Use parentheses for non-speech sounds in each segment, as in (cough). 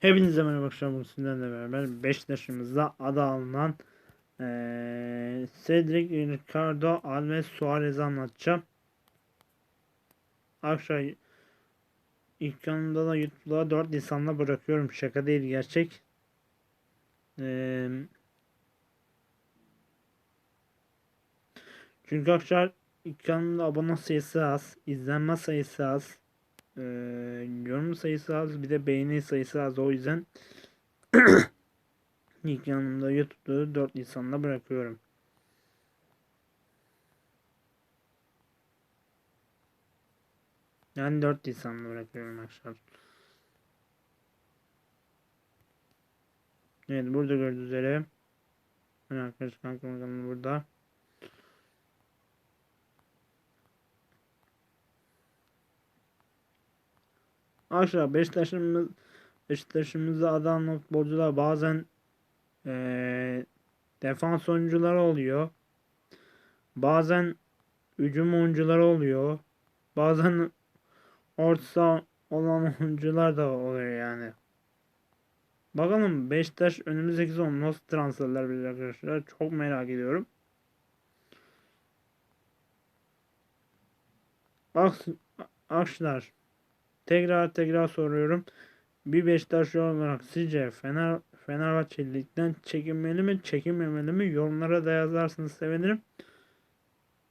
Hepinize merhaba arkadaşlar. Bugün sizlerle beraber Beşiktaş'ımızda adı alınan eee Cedric Ricardo Alves Suarez'i anlatacağım. Arkadaşlar ilk yanında da YouTube'da 4 Nisan'da bırakıyorum. Şaka değil gerçek. Eee çünkü arkadaşlar ilk yanında abone sayısı az, izlenme sayısı az. Ee, yorum sayısı az bir de beğeni sayısı az o yüzden (clears throat) ilk yanımda YouTube'da 4 Nisan'da bırakıyorum. Yani 4 Nisan'da bırakıyorum arkadaşlar. Evet burada gördüğünüz üzere arkadaşlar kankamın burada. Arkadaşlar Beşiktaş'ımız Beşiktaş'ımızda adan futbolcular bazen ee, defans oyuncuları oluyor. Bazen hücum oyuncuları oluyor. Bazen orta olan oyuncular da oluyor yani. Bakalım Beşiktaş önümüzdeki sezon nasıl transferler bilir arkadaşlar. Çok merak ediyorum. Arkadaşlar Tekrar tekrar soruyorum. Bir Beşiktaşlı olarak sizce Fener Fenerbahçe ligden çekinmeli mi, çekinmemeli mi? Yorumlara da yazarsanız sevinirim.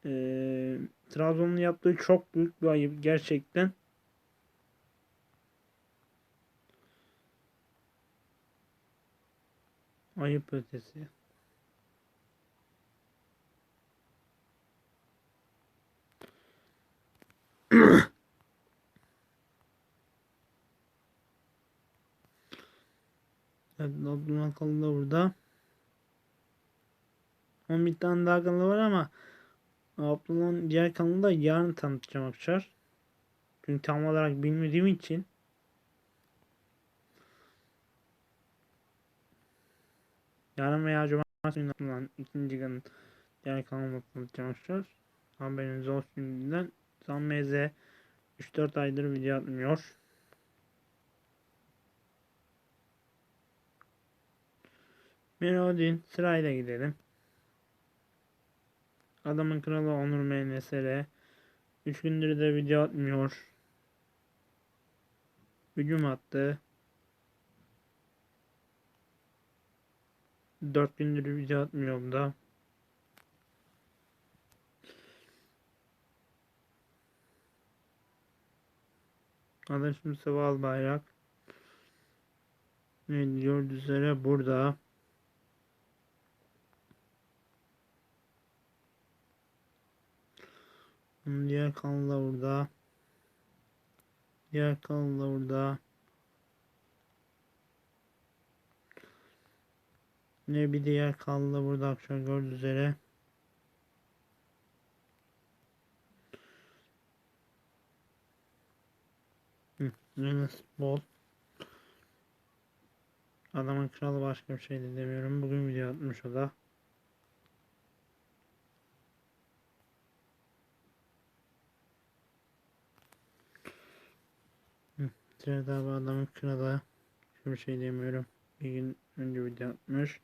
Ee, Trabzon'un yaptığı çok büyük bir ayıp gerçekten. Ayıp ötesi. Evet Abdullah Kalı da burada. Onun bir tane daha kanalı var ama Abdullah'ın diğer kanalını da yarın tanıtacağım arkadaşlar. Çünkü tam olarak bilmediğim için Yarın veya cumartesi günü Abdullah'ın ikinci kanalın diğer kanalını tanıtacağım arkadaşlar. Haberiniz olsun şimdiden. Sam MZ 3-4 aydır video atmıyor. Melodin sırayla gidelim. Adamın kralı Onur MNSR 3 gündür de video atmıyor. Hücum attı. 4 gündür video atmıyorum da. Adaşım Seval Bayrak. Ne gördüğünüz üzere burada. Diğer kanal da burada. Diğer kanal da burada. Ne bir diğer kanal da burada akşam gördüğünüz üzere. Yunus Bol. Adamın kralı başka bir şey de demiyorum. Bugün video atmış o da. Sırada bu adamın kralı. Hiçbir şey demiyorum. Bir gün önce video atmış.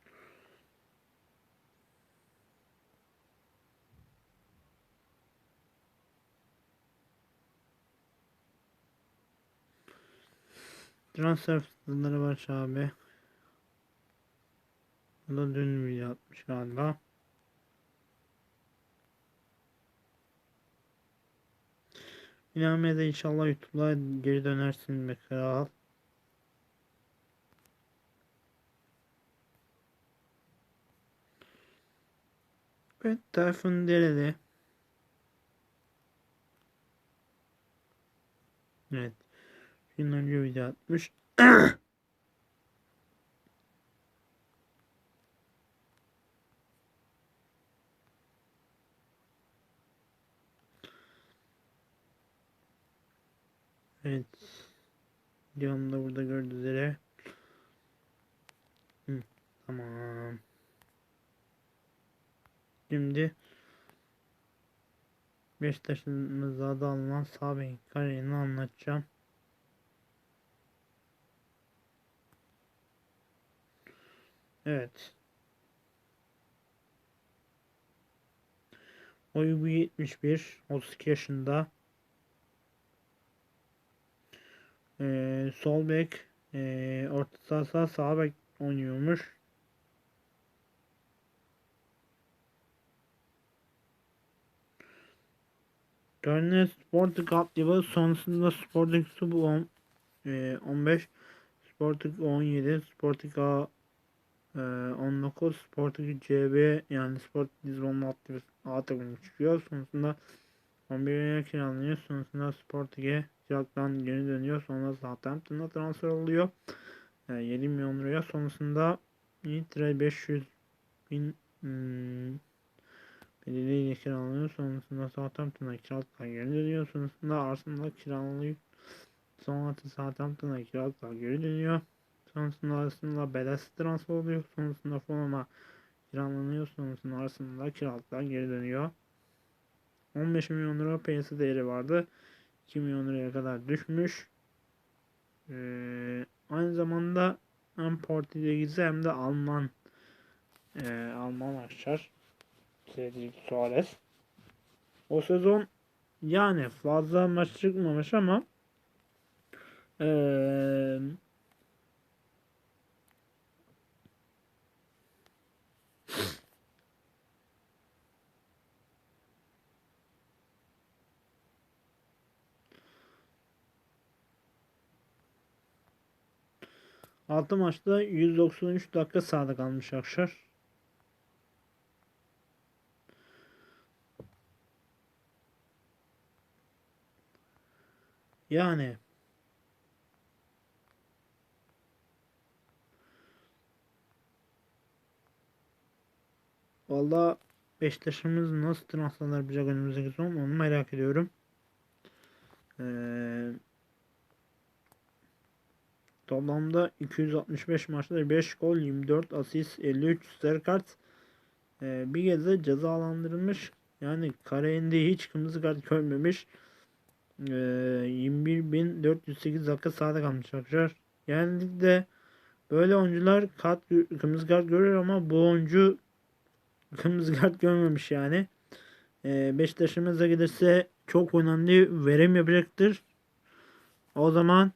Transfer fırsatları var abi. Bu da dün video atmış galiba. İnanmaya da inşallah YouTube'a geri dönersin be kral. Evet Tayfun Dereli. Evet. Gün önce video atmış. (clears throat) Evet. Videomda burada gördüğünüz üzere. Hı, tamam. Şimdi Beşiktaş'ın adı alınan sağ bek kariyeni anlatacağım. Evet. Boyu 1.71. 32 yaşında. Ee, sol bek. Ee, orta saha sağ, bek oynuyormuş. Görünen Sporting altyapı sonrasında Sporting Sub 10, e, 15, Sporting 17, Sporting A e, 19, Sporting CB yani Sporting Lisbon'un altyapı A takımı çıkıyor. Sonrasında 11 milyon kiralanıyor. Sonrasında Sporting'e kiralıktan geri dönüyor. Sonra Southampton'a transfer oluyor. E, 7 milyon liraya. Sonrasında Nitre 500 bin hmm, Belediye kiralanıyor. Sonrasında Southampton'a kiralıklar geri dönüyor. Sonrasında Arsenal'a kiralanıyor. Sonra Southampton'a kiralıklar geri dönüyor. Sonrasında Arsenal'a bedels transfer oluyor. Sonrasında Fulham'a kiralanıyor. Sonrasında Arsenal'a kiralıklar geri dönüyor. 15 milyon lira piyasa değeri vardı. 2 milyon liraya kadar düşmüş. Ee, aynı zamanda hem Portekiz'i hem de Alman e, Alman aşçar Cedric Suarez. O sezon yani fazla maç çıkmamış ama ee, 6 maçta 193 dakika sahada kalmış Akşar. Yani Valla Beşiktaş'ımız nasıl transferler yapacak önümüzdeki son onu merak ediyorum. Eee toplamda 265 maçta 5 gol, 24 asist, 53 sarı kart. Ee, bir kez de cezalandırılmış. Yani kariyerinde hiç kırmızı kart görmemiş. Ee, 21.408 dakika sahada kalmış arkadaşlar. Genellikle böyle oyuncular kart, kırmızı kart görüyor ama bu oyuncu kırmızı kart görmemiş yani. Ee, Beşiktaş'ımıza gelirse çok önemli verim yapacaktır. O zaman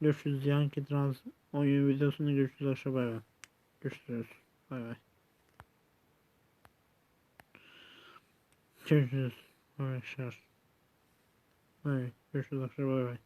görüşürüz. Yankee Trans oyun videosunda görüşürüz. Aşağı bay bay. Görüşürüz. Bay bay. Görüşürüz. Arkadaşlar. Bay. Görüşürüz. Aşağı bay bay.